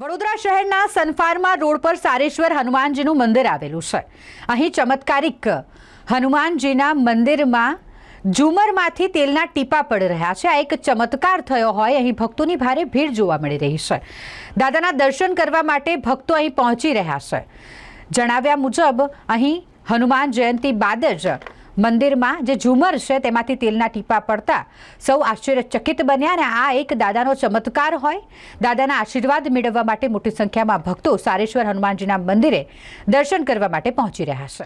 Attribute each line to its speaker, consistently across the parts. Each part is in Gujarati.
Speaker 1: વડોદરા શહેરના સનફાર્મા રોડ પર સારેશ્વર હનુમાનજીનું મંદિર આવેલું છે. અહીં ચમત્કારિક હનુમાનજીના મંદિરમાં ઝુમરમાંથી તેલના ટીપા પડી રહ્યા છે. આ એક ચમત્કાર થયો હોય, અહીં ભક્તોની ભારે ભીડ જોવા મળી રહી છે. દાદાના દર્શન કરવા માટે ભક્તો અહીં પહોંચી રહ્યા છે. જણાવ્યા મુજબ અહીં હનુમાન જયંતિ બાદ જ મંદિરમાં જે ઝુમર છે તેમાંથી તેલના ટીપા પડતા સૌ આશ્ચર્યચકિત બન્યા અને આ એક દાદાનો ચમત્કાર હોય. દાદાના આશીર્વાદ મેળવવા માટે મોટી સંખ્યામાં ભક્તો સારેશ્વર હનુમાનજીના મંદિરે દર્શન કરવા માટે પહોંચી રહ્યા છે.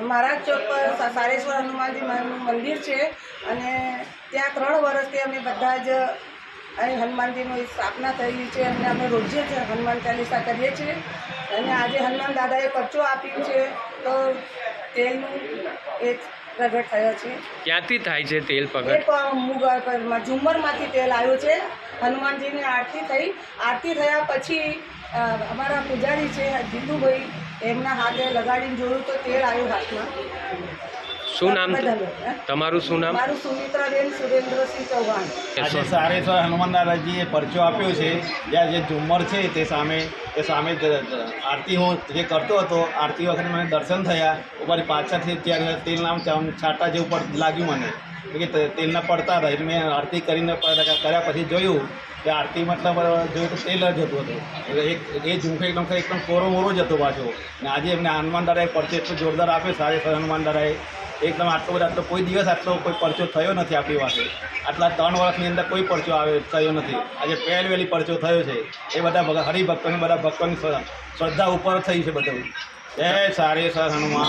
Speaker 2: મહારાજ ચોક પર સારેશ્વર હનુમાનજી મંદિર છે અને ત્યાં ત્રણ વર્ષથી અમે બધા જ અહીં હનુમાનજીની સ્થાપના થયેલી છે અને અમે રોજે જ હનુમાન ચાલીસા કરીએ છીએ. અને આજે હનુમાન દાદાએ પરચો આપ્યો છે તો તેલનું એ પ્રગટ થયો છે.
Speaker 3: ક્યાંથી થાય છે તેલ
Speaker 2: પ્રગટ? ઝુમ્મરમાંથી તેલ આવ્યું છે. હનુમાનજીની આરતી થઈ. આરતી થયા પછી અમારા પૂજારી છે જીતુભાઈ એમના હાથે લગાડીને જોયું તો તેલ આવ્યું હાથમાં.
Speaker 3: શું નામ તમારું? શું નામ?
Speaker 2: મારું સુમિત્રાબેન સુરેન્દ્રસિંહ ચૌહાણ.
Speaker 4: આજે સારેશ્વર હનુમાન દાદાજીએ પરચો આપ્યો છે. જ્યાં જે ઝુમ્મર છે તે સામે તે સામે આરતી હું જે કરતો હતો આરતી વખતે મને દર્શન થયા. ઉપર પાછળથી ત્યાં તેલ નામ ચામ- છાંટા જેવું પર લાગ્યું મને. કે તે- તેલના પડતા હતા એટલે મેં આરતી કરીને કર્યા પછી જોયું કે આરતી મતલબ જોયું તો તેલ જ હતું હતું. એટલે એક એ ઝુમખો એકદમ એકદમ કોરો મોરો જ હતો પાછો. અને આજે એમને હનુમાન દાદાએ પરચો એટલો જોરદાર આપ્યો સર હનુમાન દાદાએ એકદમ આટલો બધો આટલો કોઈ દિવસ આટલો કોઈ પરચો થયો નથી આપણી પાસે. આટલા ત્રણ વર્ષની અંદર કોઈ પરચો આવે, થયો નથી. આજે પહેલ વહેલી પરચો થયો છે. એ બધા હરિભક્તોને બધા ભક્તોની શ્રદ્ધા ઉપર થઈ છે બધું. જય સર હનુમાન